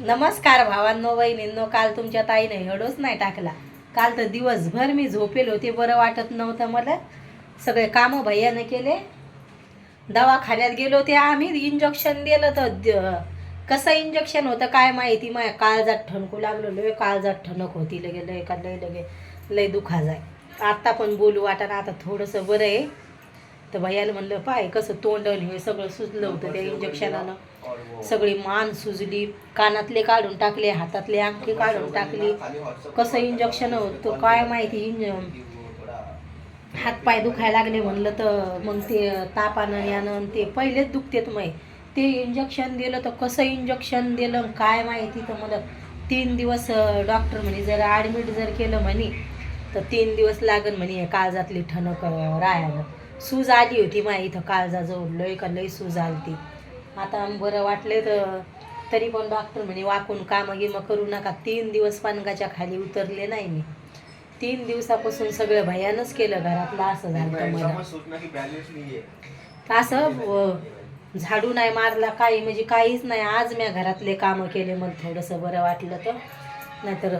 नमस्कार भावांनो वहिनींनो काल तुमच्या ताईने हडोच नाही टाकला. काल तर दिवसभर मी झोपेल होते बरं वाटत नव्हतं मला. सगळे कामं भैयानं केले. दवाखान्यात गेलो ते आम्ही इंजेक्शन दिलं तर द- कसं इंजेक्शन होतं काय माहिती? माय काळजात ठणकू लागलो लय काळजात ठणक होती लगे लय का लय लगे लय दुखा जाय आत्ता पण बोलू वाटाणा आता थोडंसं बरं आहे. तर भैयाला म्हणलं पाय कसं तोंडण हे सगळं सुजलं होतं त्या इंजेक्शनानं सगळी मान सुजली कानातले काढून टाकले हातातले अंगठी काढून टाकली. कसं इंजेक्शन होतं काय माहिती इंज हातपाय दुखायला लागले म्हणलं तर मग ते तापानं यानं ते पहिलेच दुखतेत मग ते इंजेक्शन दिलं तर कसं इंजेक्शन दिलं काय माहिती? तर मला तीन दिवस डॉक्टर म्हणे जर ॲडमिट जर केलं म्हणे तर तीन दिवस लागन म्हणे काळजातली ठणक राहायला सूज आली होती माझ्या इथं काळजाजवळ लय का लय सूज आली ती आता बरं वाटले तर तरी पण डॉक्टर म्हणे वाकून कामं गिमं करू नका. तीन दिवस पानगाच्या खाली उतरले नाही मी. तीन दिवसापासून सगळं भयानच केलं घरातलं असं झालं मला. असं झाडू नाही मारला काही म्हणजे काहीच नाही. आज मी घरातले कामं केले मग थोडंसं बरं वाटलं तर. नाहीतर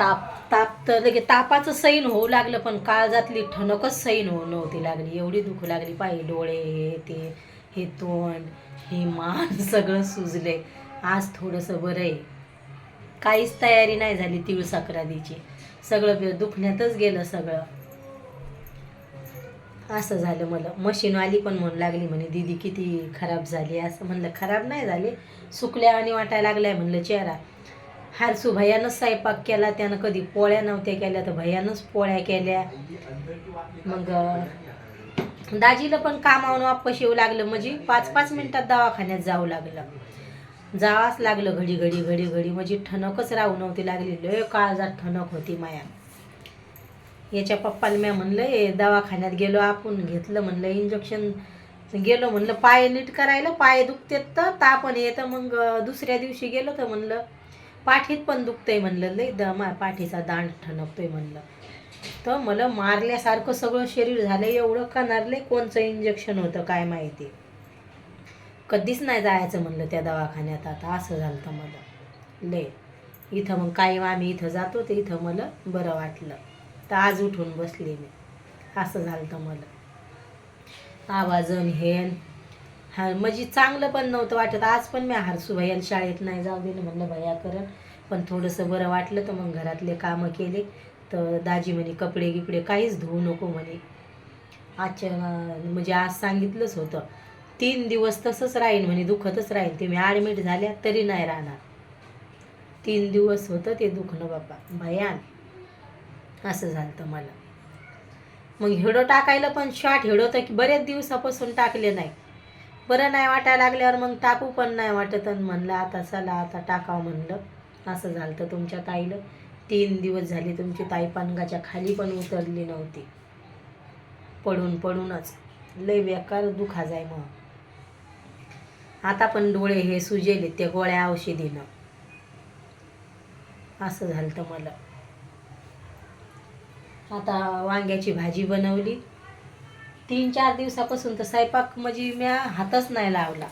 ताप ताप तर लगे तापाचं सैन होऊ लागलं पण काळजातली ठणकच सैन होऊ नव्हती लागली. एवढी दुखू लागली. पायी डोळे हे ते हे तोंड हे मान सगळं सुजले आज थोडंसं बरं आहे. काहीच तयारी नाही झाली तिळ सक्रातीची सगळं दुखण्यातच गेलं सगळं. असं झालं मला. मशीनवाली पण म्हणू लागली म्हणे दीदी किती खराब झाली. असं म्हणलं खराब नाही झाली. सुकल्या आणि वाटायला लागलाय. म्हणलं चेहरा. हारसू भयानंच स्वयंपाक केला त्यानं कधी पोळ्या नव्हत्या केल्या तर भयानंच पोळ्या केल्या. मग दाजीला पण कामावून वापस येऊ लागलं. म्हणजे पाच पाच मिनिटात दवाखान्यात जावं लागलं. जावाच लागलं घडी घडी घडी घडी. म्हणजे ठणकच राहू नव्हती लागली. लय काळजात ठणक होती माया. याच्या पप्पाला म्या म्हणलं हे दवाखान्यात गेलो आपण घेतलं म्हणलं इंजेक्शन गेलो म्हणलं पाय नीट करायला पाय दुखतेत तर तापण येतं. मग दुसऱ्या दिवशी गेलो तर म्हणलं पाठीत पण दुखतंय म्हणलं लई द मा पाठीचा दांड ठणकतोय म्हणलं. तर मला मारल्यासारखं सगळं शरीर झालं एवढं कनारले कोणचं इंजेक्शन होतं काय माहिती. कधीच नाही जायचं म्हणलं त्या दवाखान्यात आता असं झालं तर मला. लय. इथं मग कायम आम्ही इथं जातो ते इथं मला बरं वाटलं. तर आज उठून बसले मी. असं झालं तर मला आवाजन हेन हा म्हणजे चांगलं पण नव्हतं वाटत. आज पण मी हरसू भैयाला शाळेत नाही जाऊ दिलं म्हणलं भैया करण. पण थोडंसं बरं वाटलं तर मग घरातले कामं केले. तर दाजी म्हणे कपडे गिपडे काहीच धुवू नको म्हणे. आजच्या म्हणजे आज सांगितलंच होतं. तीन दिवस तसंच राहीन म्हणे दुखतच राहीन. ते मी ॲडमिट झाल्या तरी नाही राहणार. तीन दिवस होतं ते दुखणं बाबा. भयान असं झालं तर मला. मग हिडो टाकायला पण शॉर्ट हेडो तर की बरेच दिवसापासून टाकले नाही. बरं नाही वाटायला लागल्यावर मग टाकू पण नाही वाटत. आणि म्हणलं आता चला आता टाकावं म्हणलं. असं झालं तर तुमच्या ताईला. तीन दिवस झाले तुमची ताई पानगाच्या खाली पण उतरली नव्हती. पडून पडूनच. लय बेकार दुखा जाय मग. आता पण डोळे हे सुजेले ते गोळ्या औषधीनं. असं झालं तर मला. आता वांग्याची भाजी बनवली. तीन चार दिवसापासून तर स्वयंपाक म्हणजे म्या हातच नाही लावला.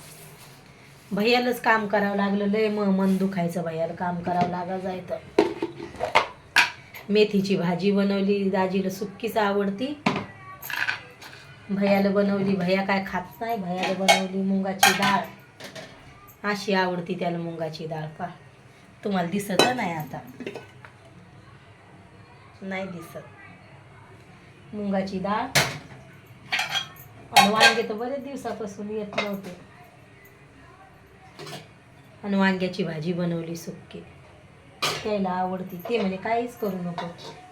भैयालाच काम करावं लागलं. लय मग मन दुखायचं भैयाला काम करावं लागा जायचं. मेथीची भाजी बनवली. दाजीला सुक्कीच आवडती. भैयाला बनवली. भैया काय खात नाही. भैयाला बनवली मुंगाची डाळ. अशी आवडती त्याला मुंगाची डाळ का? तुम्हाला दिसत नाही आता. नाही दिसत. मुंगाची डाळ. आणि वांगे तर बरेच दिवसापासून येत नव्हते. आणि वांग्याची भाजी बनवली सुक्की. त्याला आवडती. ते म्हणे काहीच करू नको.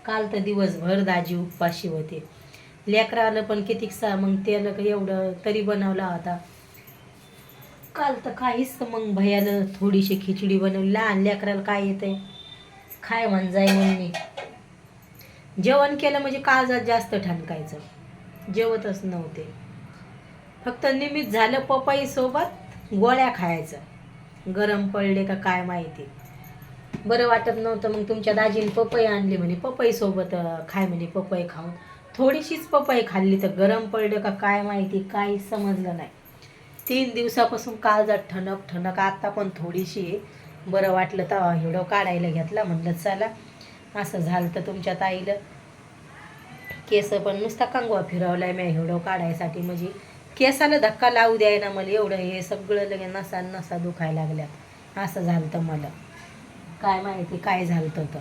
काल तर दिवसभर दाजी उपवाशी होते. लेकराला पण कितीक सा मग त्याला एवढं तरी बनवला होता काल तर काहीच मग भैयानं थोडीशी खिचडी बनवली. लहान लेकराला काय येते खाय म्हण जाय म्हणून मी जेवण केलं म्हणजे काळजात जास्त ठणकायचं. जेवतच नव्हते. फक्त निमित्त झालं पपईसोबत गोळ्या खायचं. गरम पडले का काय माहिती. बरं वाटत नव्हतं मग तुमच्या दाजीने पपई आणली म्हणे. पपईसोबत खाय म्हणे पपई खाऊन. थोडीशीच पपई खाल्ली तर गरम पडलं का काय माहिती काही समजलं नाही. तीन दिवसापासून काळजात ठणक ठणक. आत्ता पण थोडीशी बरं वाटलं तर हिडो काढायला घेतला म्हणलं चला. असं झालं तर तुमच्या ताईला. केस पण नुसता कंगवा फिरवलाय मी हिडो काढायसाठी. म्हणजे केसाला धक्का लावू द्याय ना मला एवढं हे सगळं लगे नसा नसा दुखायला लागल्या असं झालं तर मला. काय माहिती काय झालं तर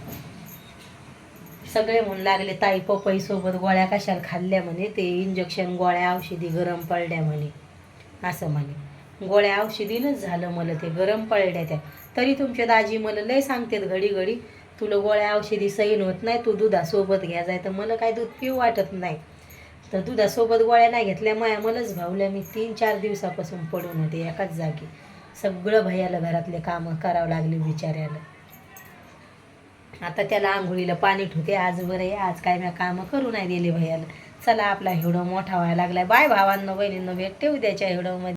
सगळे म्हणू लागले ताई पपईसोबत गोळ्या कशाला खाल्ल्या म्हणे? ते इंजेक्शन गोळ्या औषधी गरम पडल्या म्हणे. असं म्हणे. गोळ्या औषधीनंच झालं मला ते गरम पडल्या त्या. तरी तुमच्या दाजी मला लय सांगतात घडी घडी तुला गोळ्या औषधी सैन होत नाही तू दुधासोबत घ्या जाय तर मला काय दूध पिऊ वाटत नाही. तर दुधासोबत गोळ्या नाही घेतल्या माया मलाच भावल्या मी तीन चार दिवसापासून पडून होते एकाच जागी. सगळं भैयाला घरातले कामं करावं लागले बिचाऱ्याला. आता त्याला आंघोळीला पाणी ठेवते आज बरं आहे आज काय मी कामं करू नाही दिले भैयाला. चला आपला हिडो मोठा व्हायला लागलाय. बाय भावांना बहिणींना भेट ठेवू द्याच्या हिडोमध्ये.